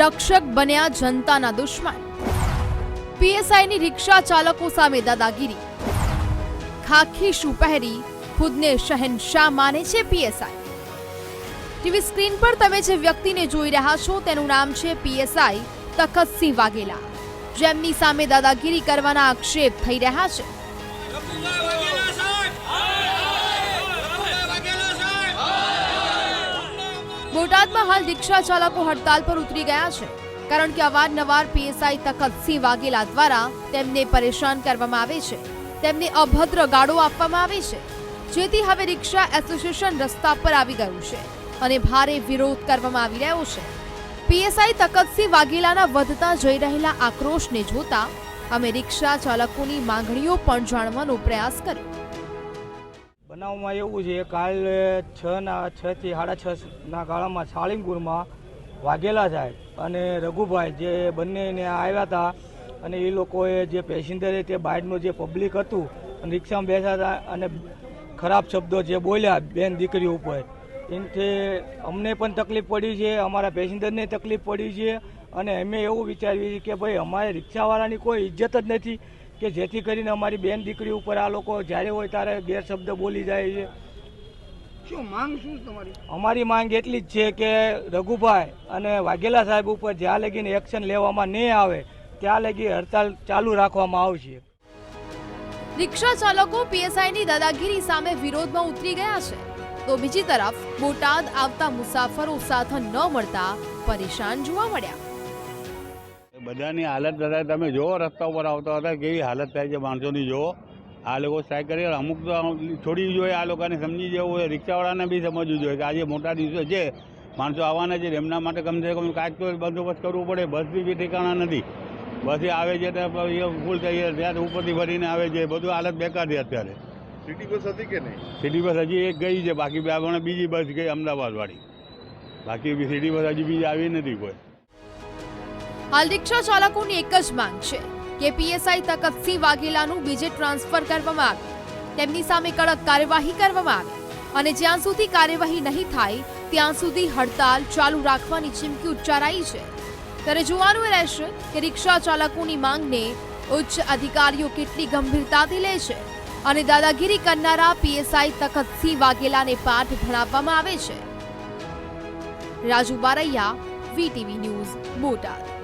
રક્ષક બન્યા જનતાના દુશ્મન. પીએસઆઈની રિક્ષા ચાલકો સામે દાદાગીરી. ખાખી શું પહેરી, ખુદને શહેનશાહ માને છે પીએસઆઈ? ટીવી સ્ક્રીન પર તમે જે વ્યક્તિને જોઈ રહ્યા છો, તેનું નામ છે પીએસઆઈ તખતસિંહ વાઘેલા. જેમની સામે દાદાગીરી કરવાના આક્ષેપ થઈ રહ્યા છે. બોટાદમાં હાલ રિક્ષા ચાલકો હડતાલ પર ઉતરી ગયા છે, કારણ કે અવારનવાર પીએસઆઈ તખતસિંહ વાઘેલા દ્વારા તેમને પરેશાન કરવામાં આવે છે. તેમને અભદ્ર ગાળો આપવામાં આવે છે, જેથી હવે રિક્ષા એસોસિએશન રસ્તા પર આવી ગયું છે અને ભારે વિરોધ કરવામાં આવી રહ્યો છે. પીએસઆઈ તકતસિંહ વાઘેલાના વધતા જઈ રહેલા આક્રોશને જોતા અમે રિક્ષા ચાલકોની માંગણીઓ પણ જાણવાનો પ્રયાસ કર્યો. બનાવમાં એવું છે, કાલ છ ના, છ થી સાડા છ ના ગાળામાં સાળીંગપુરમાં વાઘેલા સાહેબ અને રઘુભાઈ જે બંને ને આવ્યા હતા અને એ લોકોએ જે પેસેન્જરે તે બાઇકનું જે પબ્લિક હતું, રિક્ષામાં બેસા હતા અને ખરાબ શબ્દો જે બોલ્યા, બેન દીકરી ઉપર. એનાથી અમને પણ તકલીફ પડી છે અમારા પેસેન્જરને તકલીફ પડી છે અને અમે એવું વિચારીએ છીએ કે ભાઈ અમારે રિક્ષાવાળાની કોઈ ઇજ્જત જ નથી કે જેથી કરીને અમારી બેન દીકરી ઉપર આ લોકો જ્યારે હોય ત્યારે ગેરશબ્દ બોલી જાય છે. શું માંગ શું તમારી? અમારી માંગ એટલી જ છે કે રઘુભાઈ અને વાઘેલા સાહેબ ઉપર જ્યાં લગીને એક્શન લેવામાં નહીં આવે ત્યાં લગી હડતાલ ચાલુ રાખવામાં આવશે. રિક્ષા ચાલકો પીએસઆઈની દાદાગીરી સામે વિરોધમાં ઉતરી ગયા છે. તો બીજી તરફ બોટાદ આવતા મુસાફરો સાથ ન મળતા પરેશાન જોવા મળ્યા. બધાની હાલત દાદા તમે જુઓ, રસ્તા ઉપર આવતા હતા, કેવી હાલત થાય છે માણસોની જુઓ. આ લોકો સ્ટ્રાઇક કરી અમુક તો છોડી જોઈએ, આ લોકોને સમજી જવું હોય. રિક્ષાવાળાને બી સમજવું જોઈએ કે આજે મોટા દિવસો છે. માણસો આવવાના છે, એમના માટે કમસે કમ કાંઈક તો બંદોબસ્ત કરવું પડે. બસ બી ઠેકાણા નથી. બસ આવે છે ફૂલ થઈ જાય ત્યાં ઉપરથી ભરીને આવે છે. બધું હાલત બેકાર છે અત્યારે. સિટી બસ હતી કે નહીં? સિટી બસ હજી એક ગઈ છે બાકી બે હમણાં બીજી બસ ગઈ અમદાવાદવાળી. બાકી સિટી બસ હજી બીજી આવી નથી કોઈ. હાલ રિક્ષા ચાલકોની એક જ માંગ છે. કે પીએસઆઈ તકતસિંહ વાઘેલાનું બીજે ટ્રાન્સફર કરવામાં આવે. તેમની સામે કડક કાર્યવાહી કરવામાં આવે. અને જ્યાં સુધી કાર્યવાહી નહીં થાય ત્યાં સુધી હડતાલ ચાલુ રાખવાની ચીમકી ઉચ્ચારાઈ છે. ત્યારે જોવાનું રહેશે કે રિક્ષા ચાલકોની માંગને ઉચ્ચ અધિકારીઓ કેટલી ગંભીરતાથી લે છે. અને દાદાગીરી કરનારા પીએસઆઈ તખતસિંહ વાઘેલાને પાઠ ભણાવવામાં આવે છે. Raju Baraiya, VTV news, Botad.